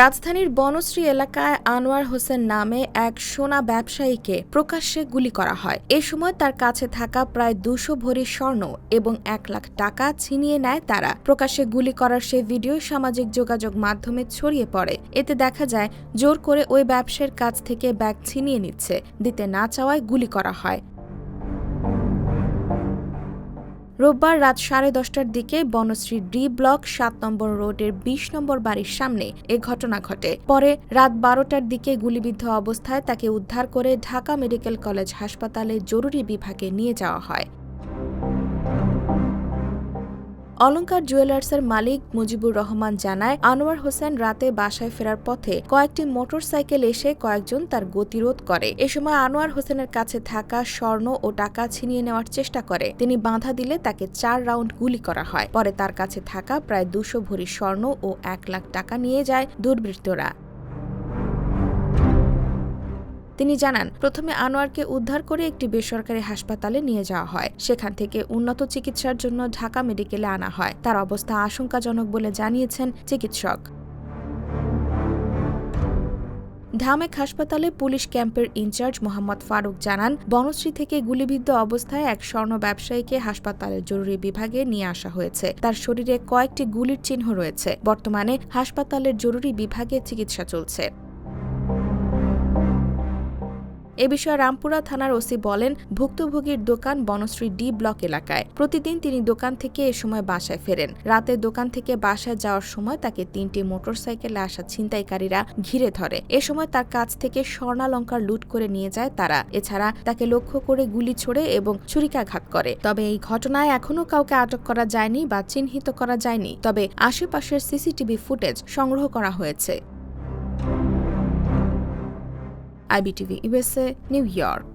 রাজধানীর বনশ্রী এলাকায় আনোয়ার হোসেন নামে এক সোনা ব্যবসায়ীকে প্রকাশ্যে গুলি করা হয়। এ সময় তার কাছে থাকা প্রায় দুশো ভরি স্বর্ণ এবং এক লাখ টাকা ছিনিয়ে নেয় তারা। প্রকাশ্যে গুলি করার সে ভিডিও সামাজিক যোগাযোগ মাধ্যমে ছড়িয়ে পড়ে। এতে দেখা যায়, জোর করে ওই ব্যবসায়ীর কাছ থেকে ব্যাগ ছিনিয়ে নিচ্ছে। দিতে না চাওয়ায় গুলি করা হয়। রোববার রাত সাড়ে দশটার দিকে বনশ্রী ডি ব্লক সাত নম্বর রোডের বিশ নম্বর বাড়ির সামনে এ ঘটনা ঘটে। পরে রাত বারোটার দিকে গুলিবিদ্ধ অবস্থায় তাকে উদ্ধার করে ঢাকা মেডিকেল কলেজ হাসপাতালে জরুরি বিভাগে নিয়ে যাওয়া হয়। অলঙ্কার জুয়েলার্সের মালিক মুজিবুর রহমান জানায়, আনোয়ার হোসেন রাতে বাসায় ফেরার পথে কয়েকটি মোটরসাইকেল এসে কয়েকজন তার গতিরোধ করে। এ সময় আনোয়ার হোসেনের কাছে থাকা স্বর্ণ ও টাকা ছিনিয়ে নেওয়ার চেষ্টা করে। তিনি বাধা দিলে তাকে চার রাউন্ড গুলি করা হয়। পরে তার কাছে থাকা প্রায় দুশো ভরি স্বর্ণ ও এক লাখ টাকা নিয়ে যায় দুর্বৃত্তরা। তিনি জানান, প্রথমে আনোয়ারকে উদ্ধার করে একটি বেসরকারি হাসপাতালে নিয়ে যাওয়া হয়। সেখান থেকে উন্নত চিকিৎসার জন্য ঢাকা মেডিকেলে আনা হয়। তার অবস্থা আশঙ্কাজনক বলে জানিয়েছেন চিকিৎসক। ঢামেক হাসপাতালে পুলিশ ক্যাম্পের ইনচার্জ মোহাম্মদ ফারুক জানান, বনশ্রী থেকে গুলিবিদ্ধ অবস্থায় এক স্বর্ণ ব্যবসায়ীকে হাসপাতালের জরুরি বিভাগে নিয়ে আসা হয়েছে। তার শরীরে কয়েকটি গুলির চিহ্ন রয়েছে। বর্তমানে হাসপাতালের জরুরি বিভাগে চিকিৎসা চলছে। এ বিষয়ে রামপুরা থানার ওসি বলেন, ভুক্তভোগীর দোকান বনশ্রী ডি ব্লক এলাকায়। প্রতিদিন তিনি দোকান থেকে এ সময় বাসায় ফেরেন। রাতে দোকান থেকে বাসায় যাওয়ার সময় তাকে তিনটি মোটরসাইকেলে আসা ছিনতাইকারীরা ঘিরে ধরে। এ সময় তার কাছ থেকে স্বর্ণালঙ্কার লুট করে নিয়ে যায় তারা। এছাড়া তাকে লক্ষ্য করে গুলি ছোড়ে এবং ছুরিকাঘাত করে। তবে এই ঘটনায় এখনও কাউকে আটক করা যায়নি বা চিহ্নিত করা যায়নি। তবে আশেপাশের সিসিটিভি ফুটেজ সংগ্রহ করা হয়েছে। IBTV USA, New York.